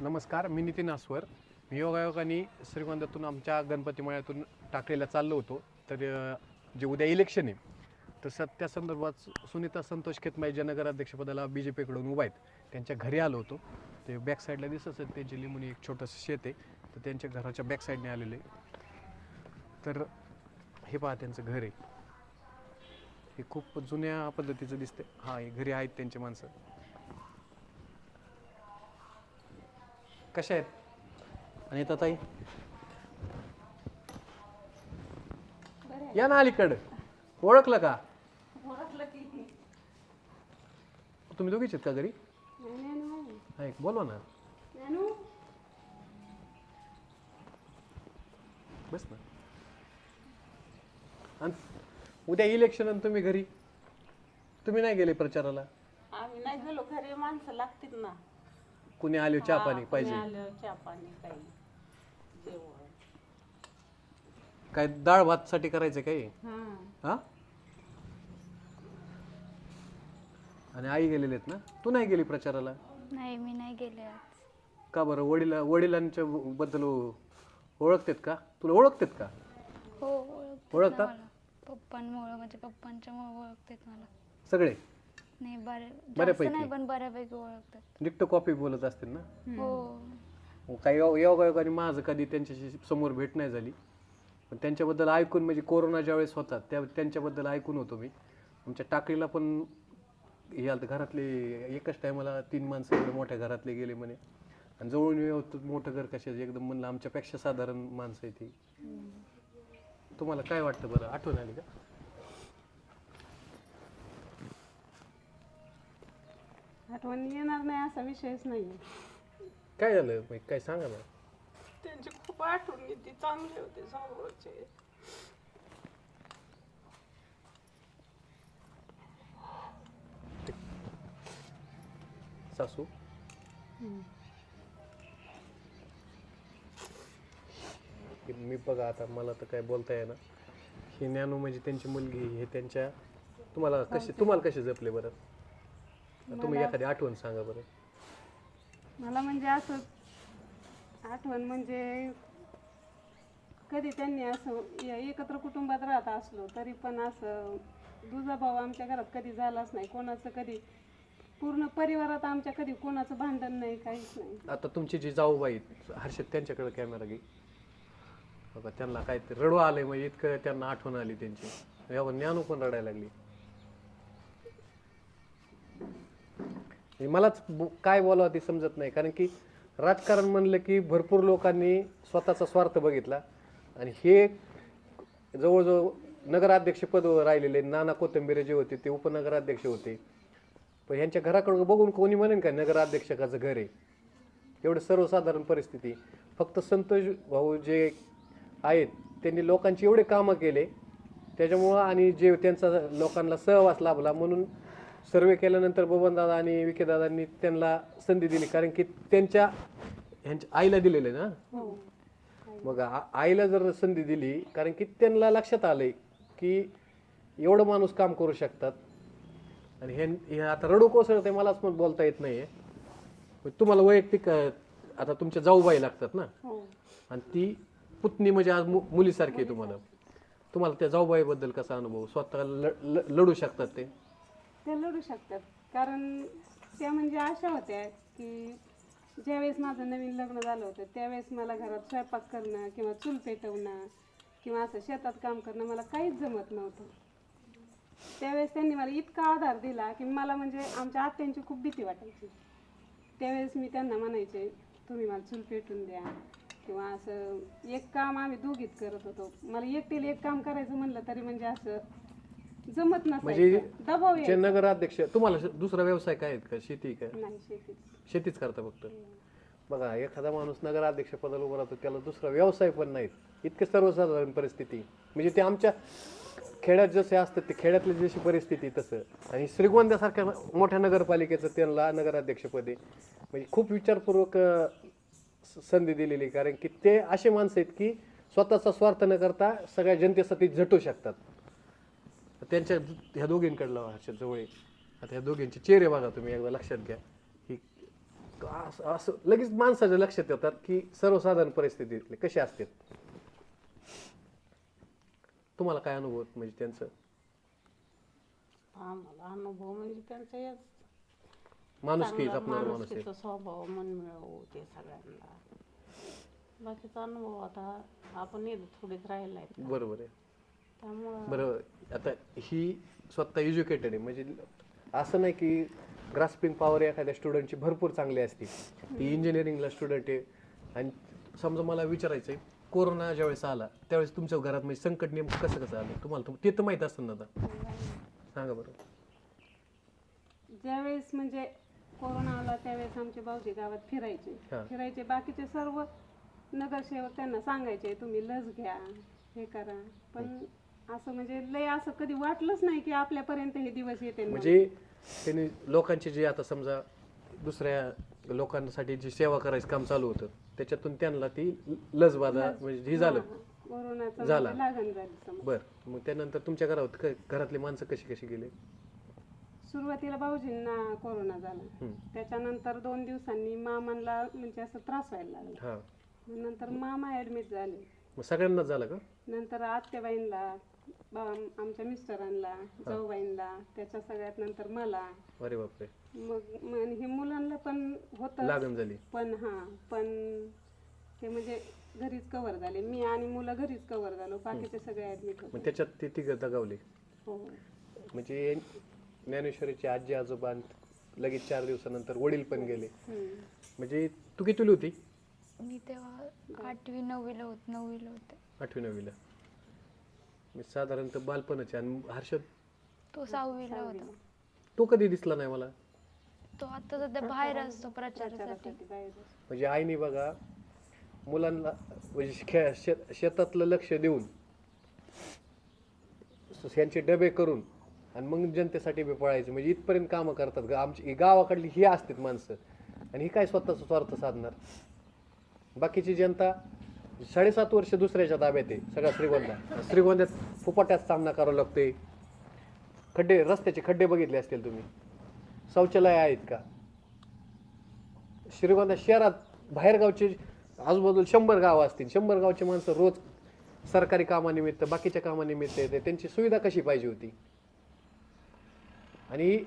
नमस्कार मी नितीन आस्वर मी योगायोगाने श्रीगोंद्यातून आमच्या गणपती मळ्यातून टाकलेला चाललो होतो. तर जे उद्या इलेक्शन आहे तर स त्या संदर्भात सुनीता संतोष खेतमाई जनगर अध्यक्षपदाला बी जे पीकडून उभा आहेत. त्यांच्या घरी आलो होतो. ते बॅक साईडला दिसत असेल त्यांची लिंबूनी एक छोटंसं शेत आहे. तर त्यांच्या घराच्या बॅक साईडने आलेले तर हे पहा त्यांचं घर आहे. हे खूप जुन्या पद्धतीचं दिसते हा हे घरी आहेत त्यांची माणसं. कशा आहेत? आणि ताई? या ना अलीकडं. ओळखलं का? तुम्ही दोघीच आहेत का घरी? आहे बोलवा ना. बस ना. आणि उद्या इलेक्शन आणि तुम्ही घरी? तुम्ही नाही गेले प्रचाराला? आम्ही नाही गेलो घरी माणसं लागतील ना. कुणी आले चहा पाणी पाहिजे. आलं चहा पाणी काही. जेवण. काय डाळ भात साठी करायचं काही? हा. हा? आणि आई गेलेले आहेत ना? तू नाही गेली प्रचाराला? नाही मी नाही गेले आज. का बरं? वडिला वडिलांच्या बद्दल ओळखतेत का? तुला ओळखतेत का? हो ओळखतात ओळखता? ना मला. पप्पांमुळं म्हणजे पप्पांच्यामुळं ओळखतात मला. सगळे? नाही बरे जास्त बऱ्यापैकी. नाही पण बऱ्यापैकी ओळखतात. निकट कॉपी बोलत असतील ना? हो. मग काही योग योगायोगाने माझं कधी त्यांच्याशी समोर भेट नाही झाली. पण त्यांच्याबद्दल ऐकून म्हणजे कोरोना ज्यावेळेस होता त्या त्यांच्याबद्दल ऐकून होतो मी. आमच्या टाकळीला पण हे आलं घरातले एकाच टायमाला तीन माणसं एवढे मोठ्या घरातले गेले म्हणे. आणि जवळून व्यवस्थित मोठं घर कशाचं? एकदम म्हणलं आमच्यापेक्षा साधारण माणसं आहे ती. तुम्हाला काय वाटतं बरं? आठवण आली का? आठवण येणार नाही असा विषयच नाही काय झालं? मग काय सांगा ना. त्यांची खूप आठवण येते चांगले होते समोरचे. सासू? की मी बघा आता मला तर काय बोलता येईना. ही ज्ञानू म्हणजे त्यांची मुलगी हे त्यांच्या तुम्हाला कसे तुम्हाला कसे जपले बरं? तुम्ही एखादी आठवण सांगा बरं. मला म्हणजे असं आठवण म्हणजे कधी त्यांनी असं या- एकत्र कुटुंबात राहत असलो तरी पण असं दुजाभाव आमच्या घरात कधी झालाच नाही. कोणाचं कधी पूर्ण परिवारात आमच्या कधी कोणाचं भांडण नाही काहीच नाही. आता तुमची जी जाऊबाई हर्षद त्यांच्याकडे कॅमेरा घे. बघा त्यांना काय ते रडू आलंय म्हणजे इतकं त्यांना आठवण आली त्यांची. यावर ज्ञानू पण रडायला लागली. म्हणजे मलाच बो- काय बोलावं ते समजत नाही. कारण की राजकारण म्हणलं की भरपूर लोकांनी स्वतःचा स्वार्थ बघितला. आणि हे जवळजवळ नगराध्यक्षपद राहिलेले नाना कोथंबिरे जे होते ते उपनगराध्यक्ष होते. पण ह्यांच्या घराकडं बघून कोणी म्हणेन का नगराध्यक्षकाचं घर आहे? एवढं सर्वसाधारण परिस्थिती. फक्त संतोष भाऊ जे आहेत त्यांनी लोकांची एवढे कामं केले. त्याच्यामुळं आणि जे त्यांचा लोकांना सहवास लाभला म्हणून सर्वे केल्यानंतर बबनदादा आणि विकेदादांनी त्यांना संधी दिली कारण की त्यांच्या ह्यांच्या आईला दिलेलं आहे ना? हो. मग आ- आईला जर संधी दिली कारण की त्यांना लक्षात आलंय की एवढं माणूस काम करू शकतात. आणि हे हे आता रडू कोसळते मलाच पण बोलता येत नाहीये. पण तुम्हाला वैयक्तिक अं, आता तुमच्या जाऊबाई लागतात ना? हो. आणि ती पुतणी म्हणजे आज मु- मुलीसारखी आहे तुम्हाला. तुम्हाला त्या जाऊबाईबद्दल कसा अनुभव? स्वतः ल- ल- लढू शकतात ते? ते लढू शकतात. कारण त्या म्हणजे अशा होत्या की ज्यावेळेस माझं नवीन लग्न झालं होतं त्यावेळेस मला घरात स्वयंपाक करणं किंवा चूल पेटवणं किंवा असं शेतात काम करणं मला काहीच जमत नव्हतं. त्यावेळेस त्यांनी मला इतका आधार दिला की मला म्हणजे आमच्या आत्यांची खूप भीती वाटायची. त्यावेळेस मी त्यांना म्हणायचे तुम्ही मला चूल पेटून द्या किंवा असं एक काम आम्ही दोघीत करत होतो. मला एकटीला एक काम करायचं म्हणलं तरी म्हणजे असं जमत म्हणजे नसायचं दबाव जे यायचा. नगराध्यक्ष तुम्हाला श- दुसरा व्यवसाय काय आहेत का? शेती का? नाही शेतीच. शेतीच करता फक्त? बघा एखादा माणूस नगराध्यक्ष पदाला उभा राहतो त्याला दुसरा व्यवसाय पण नाहीत. इतके सर्वसाधारण परिस्थिती. म्हणजे ते आमच्या खेड्यात जसे असतात ते खेड्यातली जशी परिस्थिती तसं. आणि श्रीगोंद्यासारख्या मोठ्या नगरपालिकेचं त्यांना नगराध्यक्षपदी म्हणजे खूप विचारपूर्वक अं, स- संधी दिलेली कारण की ते असे माणसं आहेत की स्वतःचा स्वार्थ न करता सगळ्या जनतेसाठी झटू शकतात. त्यांच्या ह्या दोघींकडलं हर्षद जवळ. आता ह्या दोघींचे चेहरे बघा तुम्ही एकदा लक्षात घ्या. ही असं असं लगेच माणसाच्या लक्षात येतात की सर्वसाधारण परिस्थितीतले कसे असतात तुम्हाला काय अनुभव म्हणजे त्यांचं? आम्हाला अनुभव म्हणजे त्यांचा याच माणुसकी चांगला जपणारा माणूस आहे? माणुसकीचा स्वभाव मन मिळवू ते सगळ्यांना. बाकीचा अनुभव आता आपण येत थोडीच राहिला आहे बरोबर आहे. त्यामुळं बरं आता ही स्वतः एज्युकेटेड आहे. म्हणजे असं नाही की ग्रास्पिंग पॉवर एखाद्या स्टुडंटची भरपूर चांगली असते. ती इंजिनिअरिंगला स्टुडंट आहे. आणि समजा मला विचारायचं आहे कोरोना ज्यावेळेस आला त्यावेळेस तुमच्या घरात म्हणजे संकट नेमकं कसं कसं आलं? तुम्हाला ते तर माहीत असतं ना आता. सांगा बरं. ज्यावेळेस म्हणजे कोरोना आला त्यावेळेस आमचे भाऊजी गावात फिरायचे. हा. फिरायचे. बाकीचे सर्व नगरसेवक त्यांना सांगायचे तुम्ही लस घ्या हे करा. पण असं म्हणजे लय असं कधी वाटलंच नाही की आपल्यापर्यंत हे दिवस येते म्हणजे त्यांनी लोकांची जी आता समजा दुसऱ्या लोकांसाठी जी सेवा करायचं काम चालू होतं त्याच्यातून त्यांना ती लस बाधा म्हणजे हे झालं. कोरोनाचं झाला. म्हणजे लागण झाली समज. बर. मग त्यानंतर तुमच्या घरात क- घरातली माणसं कशी कशी गेले? सुरुवातीला भाऊजींना कोरोना झाला. हम्म. त्याच्यानंतर दोन दिवसांनी मामांना म्हणजे असं त्रास व्हायला लागला. हा. मग नंतर मामा ऍडमिट झाले. मग सगळ्यांनाच झालं का? नंतर आत्याबाईंना आमच्या मिस्टरांना जाऊबाईंना त्याच्या सगळ्यात नंतर मला. अरे बापरे. मग हे मुलांना पण होत लागण झाली. पण हा पण ते म्हणजे घरीच कव्हर झाले. मी आणि मुलं घरीच कव्हर झालो. बाकीचे सगळे ऍडमिट मग होते त्याच्यात ते तिघ दगावले. हो. म्हणजे ज्ञानेश्वरीची आजी आजोबा आणि लगेच चार दिवसानंतर वडील पण गेले. हम्म. म्हणजे तू कितीली होती? मी तेव्हा आठवी नववीला होत नववीला होते. आठवी नववीला. मी साधारणतः बालपणच आणि हर्षद? तो सहावीला होता. तो कधी दिसला नाही मला? तो आता सध्या बाहेर असतो प्रचारासाठी. म्हणजे आईने बघा मुलांना म्हणजे खे- शेत- शेतातलं लक्ष देऊन यांचे डबे करून आणि मग जनतेसाठी बी पळायचे. म्हणजे इथपर्यंत कामं करतात गा- आमची ही गावाकडली ही असतात माणसं. आणि ही काय स्वतःचा स्वार्थ साधणार? बाकीची जनता साडेसात वर्ष दुसऱ्याच्या ताब्यात आहे सगळा श्रीगोंदा. श्रीगोंद्यात फुपाट्यात सामना करावा लागतोय. खड्डे रस्त्याचे खड्डे बघितले असतील तुम्ही. शौचालय आहेत का? श्रीगोंदा शहरात बाहेरगावचे आजूबाजूला शंभर गावं असतील. शंभर गावचे माणसं रोज सरकारी कामानिमित्त बाकीच्या कामानिमित्त येते. त्यांची सुविधा कशी पाहिजे होती? आणि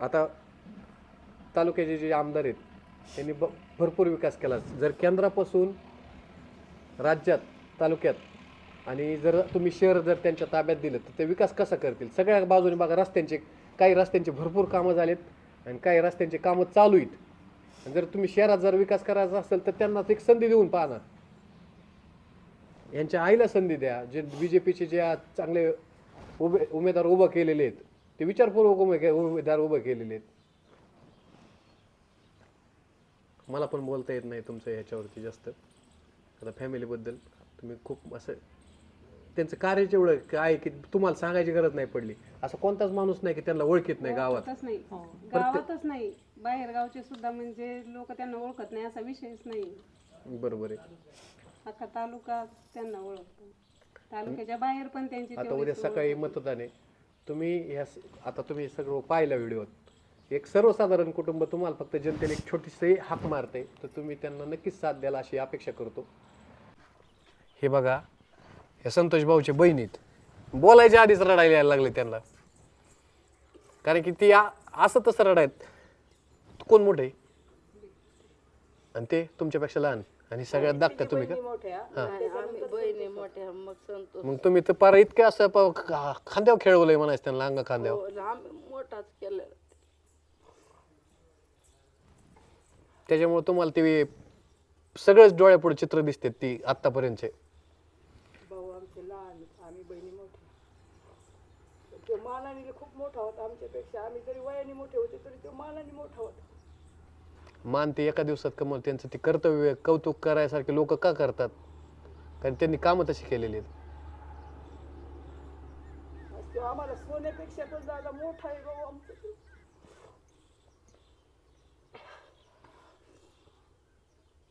आता तालुक्याचे जे आमदार आहेत त्यांनी ब भरपूर विकास केला. जर केंद्रापासून राज्यात तालुक्यात. आणि जर तुम्ही शहर जर त्यांच्या ताब्यात दिलं तर ते विकास कसा करतील? सगळ्या बाजूने बघा रस्त्यांचे काही रस्त्यांचे भरपूर कामं झालेत आणि काही रस्त्यांचे कामं चालू आहेत. आणि जर तुम्ही शहरात जर विकास करायचा असेल तर त्यांना एक संधी देऊन पाहणार. यांच्या आईला संधी द्या. जे बी जे पीचे जे आज चांगले उभे उमेदवार उभं केलेले आहेत ते विचारपूर्वक उमे उमेदवार उभं केलेले आहेत. मला पण बोलता येत नाही तुमचं ह्याच्यावरती जास्त. आता फॅमिलीबद्दल तुम्ही खूप असं त्यांचं कार्यच एवढं काय की तुम्हाला सांगायची गरज नाही पडली. असं कोणताच माणूस नाही की त्यांना ओळखीत नाही गावात. ओळखतच नाही. गावातच नाही. बाहेर गावचे सुद्धा म्हणजे लोक त्यांना ओळखत नाही असा विषयच नाही. बरोबर आहे. अख्खा तालुका त्यांना ओळखतो. तालुक्याच्या बाहेर पण त्यांची आता तेवढीच उद्या सकाळी मतदान आहे. तुम्ही ह्या स- आता तुम्ही सगळं पाहिलं व्हिडिओत. एक सर्वसाधारण कुटुंब तुम्हाला फक्त जनतेने एक छोटीशी हाक मारते. तर तुम्ही त्यांना नक्कीच साथ द्याल अशी अपेक्षा करतो. हे बघा हे संतोष भाऊचे बहिणीत बोलायच्या आधीच रडायला यायला लागले त्यांना. कारण की ती असं तसं रडायत. कोण मोठे आणि ते तुमच्यापेक्षा लहान आणि सगळ्यात धाकट्या तुम्ही का? मग तुम्ही तर पार इतके असं खांद्यावर खेळवलंय म्हणायचं त्यांना अंग खांद्यावर. हो, मोठाच केलेला त्याच्यामुळे तुम्हाला ते सगळंच डोळ्यापुढे चित्र दिसते ती आतापर्यंतचे भाऊ आमचे लहान आम्ही बहिणी मोठ्या तो मानाने खूप मोठा होता आमच्यापेक्षा. आम्ही जरी वयाने मोठे होते तरी तो मानाने मोठा होता. मान ते एका दिवसात कमवलं. त्यांचं ते कर्तव्य कौतुक करायसारखे लोक का करतात? कारण त्यांनी कामं तशी केलेली आहेत. आज तो आम्हाला सोन्यापेक्षा पण दादा मोठा आहे भाऊ आमचा.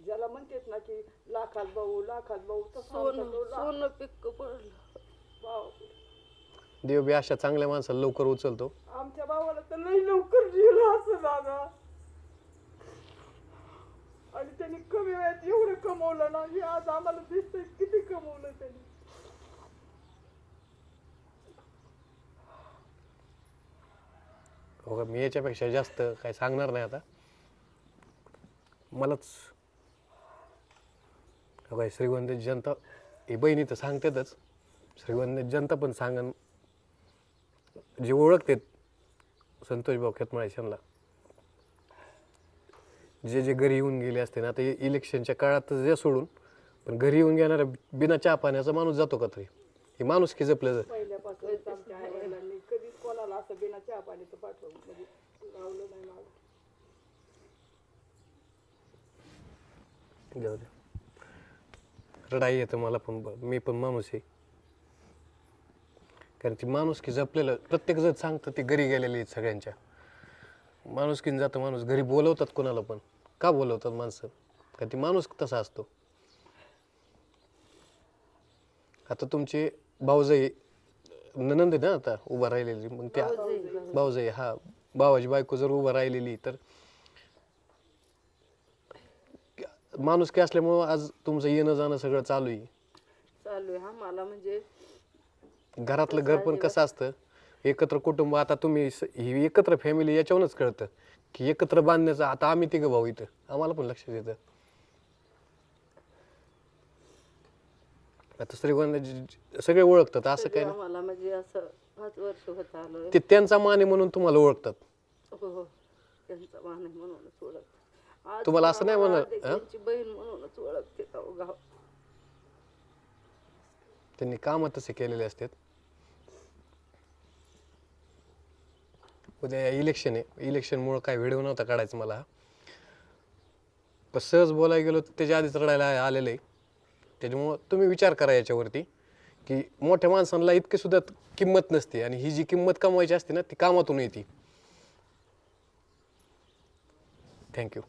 ज्याला म्हणतात ना की लाखात भाऊ लाखात भाऊ सोनं सोनं पिक्क पडलं. भाऊ देव बी अशा चांगल्या माणसाला लवकर उचलतो. आमच्या भावाला तर लई लवकर गेलं असं दादा कमवलं ना हे आज आम्हाला दिसतंय किती कमवलं त्यांनी. हो का मी याच्यापेक्षा जास्त काय सांगणार नाही आता. मलाच. हो काय जनता ही बहिणी तर सांगतातच. श्रीगोंद्यात जनता पण सांगन जे ओळखते संतोष भाऊ खेतमाळेशनला जे जे घरी येऊन गेले असते ना आता इलेक्शनच्या काळात जे सोडून पण घरी येऊन घेणारा बिना चहा पाण्याचा माणूस जातो का तरी? हे माणूस की जपलं पहिल्यापासूनच आमच्या कधीच कोणाला असं बिना चहा पाठवलं म्हणजे लावलं नाही मला जाऊ दे रडाई येतं मला पण ब- मी पण माणूस आहे. कारण ती माणूस की जपलेलं प्रत्येक जण सांगतं ते घरी गेलेले आहेत सगळ्यांच्या. माणुसकीन जातं माणूस घरी बोलवतात कोणाला पण. का बोलवतात माणसं? कारण ती माणूस तसा असतो. आता तुमचे भाऊजाई ननंद आहे ना आता उभा राहिलेली मग त्या भाऊजाई. हा भावाची बायको जर उभा राहिलेली तर माणूस की असल्यामुळं आज तुमचं येणं जाणं सगळं चालू आहे चालू आहे हा मला म्हणजे घरातलं घर पण कसं असतं एकत्र कुटुंब आता तुम्ही स- ही एकत्र फॅमिली याच्यावरूनच कळतं की एकत्र बांधण्याचं आता आम्ही तिघं भाऊ इथं. आम्हाला पण लक्षात येतं. आता श्रीगोंदा सगळे ओळखतात असं काय ना आम्हाला म्हणजे असं पाच वर्ष होत आलोय ते त्यांचा मान आहे म्हणून तुम्हाला ओळखतात. हो हो. त्यांचा मान आहे म्हणूनच ओळखते आज तुम्हाला असं नाही आम्हाला म्हणत, ते त्यांची बहीण म्हणूनच ओळखते का गाव. त्यांनी कामं तसे केलेले असतात. उद्या इलेक्शन आहे. इलेक्शनमुळं काय व्हिडिओ नव्हता काढायचा मला. पण सहज बोलायला गेलो तर त्याच्या आधीच रडायला आलेलं. आहे त्याच्यामुळं तुम्ही विचार करा याच्यावरती की मोठ्या माणसांना इतकी सुद्धा किंमत नसते आणि ही जी किंमत कमवायची असते ना ती कामातून येते. थँक्यू